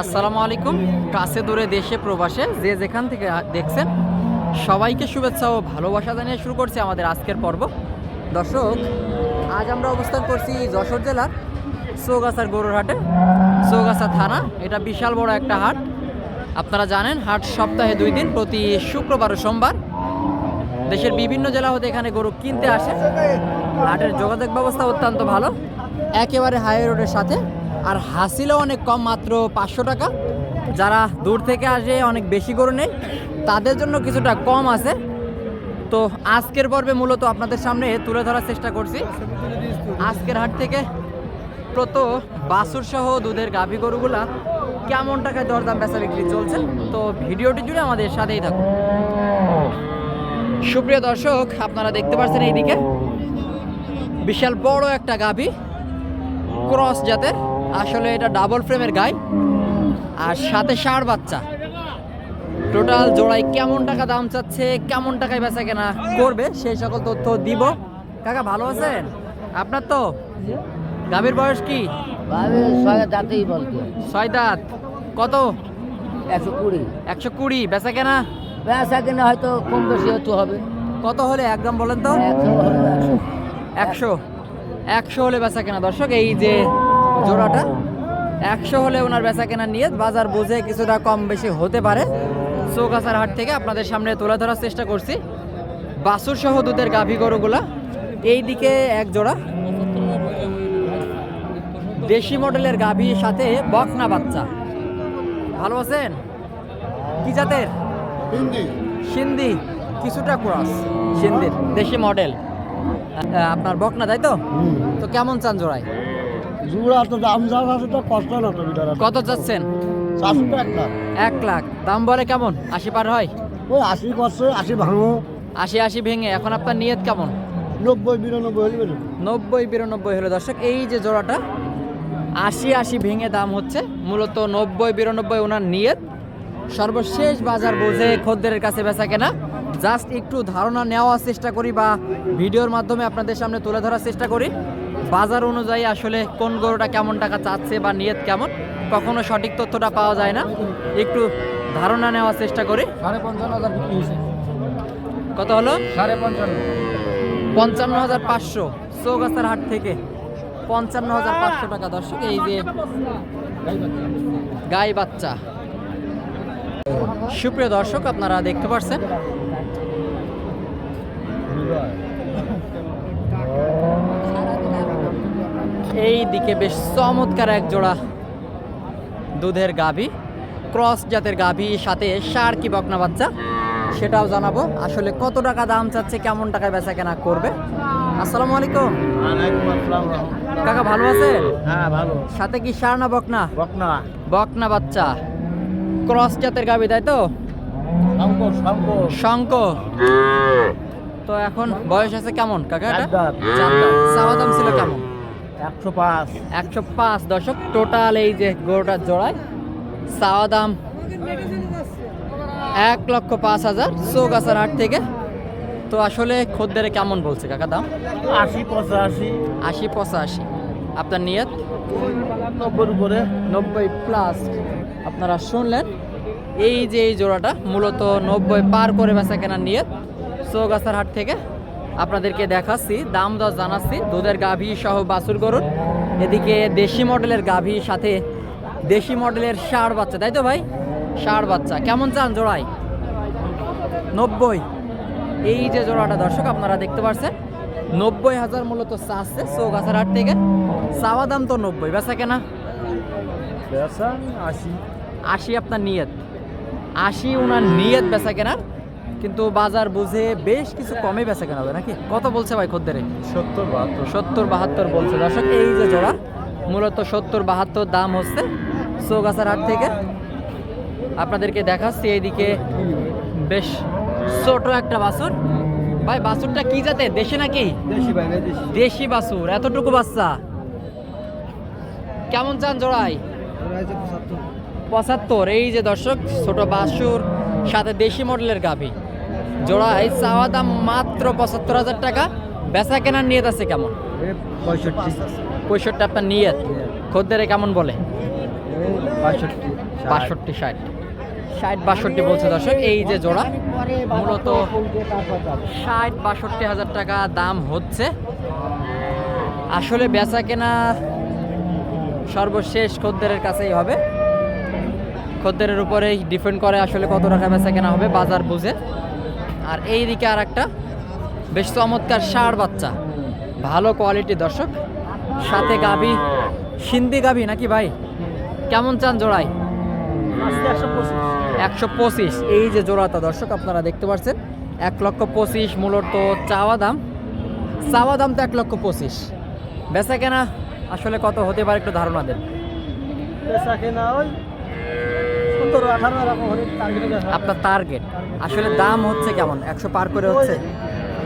আসসালামু আলাইকুম। কাছে দূরে দেশে প্রবাসে যে যেখান থেকে দেখছেন, সবাইকে শুভেচ্ছা ও ভালোবাসা জানিয়ে শুরু করছি আমাদের আজকের পর্ব। দর্শক, আজ আমরা অবস্থান করছি যশোর জেলার চৌগাছার গরুর হাটে চৌগাছা থানা, এটা বিশাল বড় একটা হাট। আপনারা জানেন, হাট সপ্তাহে দুই দিন, প্রতি শুক্রবার ও সোমবার। দেশের বিভিন্ন জেলা হতে এখানে গরু কিনতে আসে। হাটের যোগাযোগ ব্যবস্থা অত্যন্ত ভালো। একেবারে হাই রোডের সাথে আর হাসিলও অনেক কম, মাত্র পাঁচশো টাকা। যারা দূর থেকে আসে, অনেক বেশি গরু নেই তাদের জন্য কিছুটা কম আছে। তো আজকের পর্বে মূলত আপনাদের সামনে তুলে ধরার চেষ্টা করছি। আজকের হাট থেকে প্রত বাছুর সহ দুধের গাভী গরুগুলা কেমন টাকায় দরদাম বেচা বিক্রি চলছে? তো ভিডিওটি জুড়ে আমাদের সাথেই থাকুন। সুপ্রিয় দর্শক, আপনারা দেখতে পাচ্ছেন এইদিকে। বিশাল বড় একটা গাভী, ক্রস জাতের। আসলে এটা ডাবল ফ্রেমের গাই আর সাথে ষাঁড় বাচ্চা। টোটাল জোড়ায় কেমন টাকা দাম চাচ্ছে কেমন টাকায় বেচা কেনা করবে সেই সকল তথ্য দিব। কাকা ভালো আছেন? আপনার তো? গাভীর বয়স কি? ছয় দাঁতেই বলতে ছয় দাঁত। কত? একশো কুড়ি। একশো কুড়ি। বেচা কেনা? বেচা কিনা হয়তো কম বেশি একটু হবে। কত হলে? একদম বলেন তো। একশো। একশো হলে বেচা কেনা। দর্শক এই যে জোড়াটা। একশো হলে ওনার বেচা কেনা নিয়ে বাজার বুঝে কিছুটা কম বেশি হতে পারে। চৌকাছার হাট থেকে আপনাদের সামনে তুলে ধরার চেষ্টা করছি। বাসুর সহ দুধের গাভী গরুগুলা এই দিকে এক জোড়া। দেশি মডেলের গাভীর সাথে বকনা বাচ্চা। ভালো আছেন? কি জাতের? সিন্ধি। কিছুটা ক্রস সিন্ধির দেশি মডেল। আপনার বকনা তাই তো? তো কেমন চান জোড়ায়? জুড়া তো দাম যা আছে তো কষ্ট না তো বিটারা কত চাচ্ছেন? চারশো তো একটা এক লাখ। দাম বলে কেমন? আশি পার হয়? ওই আশি করছে আশি ভাঙো। আশি আশি ভেঙে। এখন আপনার নিয়ত কেমন? নব্বই বিরানব্বই যাবে নব্বই বিরানব্বই হলো। দর্শক এই যে জোড়াটা আশি আশি ভেঙে দাম হচ্ছে। মূলত নব্বই বিরানব্বই ওনার নিয়ত। সর্বশেষ বাজার বুঝে খদ্দের কাছে বেচা কেনা। জাস্ট একটু ধারণা নেওয়ার চেষ্টা করি বা ভিডিওর মাধ্যমে আপনাদের সামনে তুলে ধরার চেষ্টা করি। বাজার অনুযায়ী আসলে কোন গরুটা কেমন টাকা চাচ্ছে বা নিয়ত কেমন কখনো সঠিক তথ্যটা পাওয়া যায় না। একটু ধারণা নেওয়ার চেষ্টা করি। সাড়ে পঞ্চান্ন হাজার কত হলো? সাড়ে পঞ্চান্ন। পঞ্চান্ন হাজার পাঁচশো। চৌগাছার হাট থেকে পঞ্চান্ন হাজার পাঁচশো টাকা দর্শক। এই যে গাই বাচ্চা। সুপ্রিয় দর্শক আপনারা দেখতে পাচ্ছেন এই দিকে বেশ চমৎকার এক জোড়া দুধের গাভী ক্রস জাতের গাভী সাথে সার কি বকনা বাচ্চা সেটাও জানাব। আসলে কত টাকা দাম চাচ্ছে কেমন টাকায় বেচা কেনা করবে? আসসালামু আলাইকুম। কাকা ভালো আছেন? হ্যাঁ ভালো। সাথে কি সার না বকনা? বকনা। বকনা বাচ্চা। ক্রস জাতের গাভী তাই তো? শঙ্ক তো এখন বয়স আছে কেমন? কাকা এটা। চাওয়া দাম ছিল কেমন? একশো পাঁচ। একশো পাঁচ দশক টোটাল এই যে গরুটার জোড়ায় চাওয়া দাম এক লক্ষ পাঁচ হাজার চৌগাছার হাট থেকে। তো আসলে খদ্দের কেমন বলছে কাকা দাম? আশি পঁচাশি। আশি পঁচাশি। আপনার নিয়ত? নব্বইয়ের উপরে। নব্বই প্লাস আপনারা শুনলেন এই যে এই জোড়াটা মূলত নব্বই পার করে বেচা কেনার নিয়ত চৌগাছার হাট থেকে। আপনাদেরকে দেখাচ্ছি দাম দর জানাচ্ছি দুধের গাভী সহ বাছুর গরুর। এদিকে দেশি মডেলের গাভী সাথে দেশি মডেলের ষাঁড় বাচ্চা তাই তো ভাই? ষাঁড় বাচ্চা। কেমন চান জোড়ায়? নব্বই। এই যে জোড়াটা দর্শক আপনারা দেখতে পাচ্ছেন নব্বই হাজার মূলত চাচ্ছে চৌগাছার হাট থেকে। চাওয়া দাম তো নব্বই বেচা কেনা? আশি। আশি আপনার নিয়ত। আশি ওনার নিয়ত বেচা কেনার কিন্তু বাজার বুঝে বেশ কিছু কমে বেচা কেনা হবে নাকি? কত বলছে ভাই খদ্দের? সত্তর বাহাত্তর। সত্তর বাহাত্তর বলছে। দর্শক এই যে জোড়া মূলত সত্তর বাহাত্তর দাম হচ্ছে চৌগাছার হাট থেকে। আপনাদেরকে দেখাচ্ছি এইদিকে বেশ ছোট একটা বাছুর। ভাই বাছুরটা কি জাতে দেশে নাকি? দেশি বাছুর এতটুকু বাচ্চা। কেমন চান জোড়াই পঁচাত্তর। এই যে দর্শক ছোট বাসুর সাথে দেশি মডেলের গাভী। জোড়ায় চাওয়া দাম মাত্র পঁচাত্তর হাজার টাকা। বেচা কেনার নিয়ত আছে কেমন? পঁয়ষট্টি। পঁয়ষট্টি আপনার নিয়ত? খদ্দেরে কেমন বলে? বাষট্টি বাষট্টি ষাট। ষাট বাষট্টি বলছে দর্শক এই যে জোড়া মূলত ষাট বাষট্টি হাজার টাকা দাম হচ্ছে। আসলে বেচা কেনা সর্বশেষ খদ্দেরের কাছেই হবে। খদ্দেরের উপরেই ডিপেন্ড করে আসলে কত টাকা বেচা কেনা হবে বাজার বুঝে। আর এই দিকে আর একটা বেশ চমৎকার ষাঁড় বাচ্চা। ভালো কোয়ালিটি দর্শক। সাথে গাভী। সিন্ধি গাভী নাকি ভাই? কেমন চান জোড়াই একশো পঁচিশ। এই যে জোড়াটা দর্শক, আপনারা দেখতে পাচ্ছেন। এক লক্ষ পঁচিশ মূলত চাওয়া দাম। চাওয়া দাম তো এক লক্ষ পঁচিশ। বেচা কেনা আসলে কত হতে পারে একটু ধারণা দেন। পেশা কেনা ওই সতেরো আঠারো এরকম হলে টার্গেটে দেখা আপনার টার্গেট আসলে দাম হচ্ছে কেমন? একশো পার করে হচ্ছে?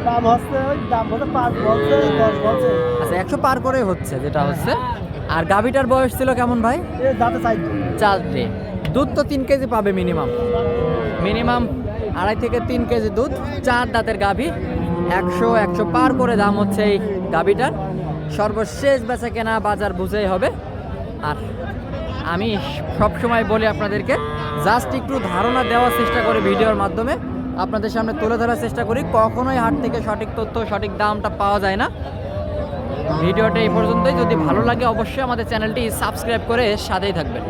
দাম হচ্ছে ওই দাম হচ্ছে পাঁচ বলছে দশ বলছে। আচ্ছা একশো পার করে হচ্ছে যেটা হচ্ছে। আর গাভিটার বয়স ছিল কেমন ভাই? দাঁতে চাই চার ডে দুধ তো তিন কেজি পাবে মিনিমাম মিনিমাম আড়াই থেকে তিন কেজি দুধ চার দাঁতের গাভী। একশো একশো পার করে দাম হচ্ছে এই গাভীটার। সর্বশেষ বেচা কেনা বাজার বুঝেই হবে। আর আমি সবসময় বলি আপনাদেরকে জাস্ট একটু ধারণা দেওয়ার চেষ্টা করি ভিডিওর মাধ্যমে। আপনাদের সামনে তুলে ধরার চেষ্টা করি, কখনোই হাট থেকে সঠিক তথ্য, সঠিক দামটা পাওয়া যায় না। ভিডিওটা এই পর্যন্তই, যদি ভালো লাগে অবশ্যই আমাদের চ্যানেলটি সাবস্ক্রাইব করে সাথেই থাকবেন।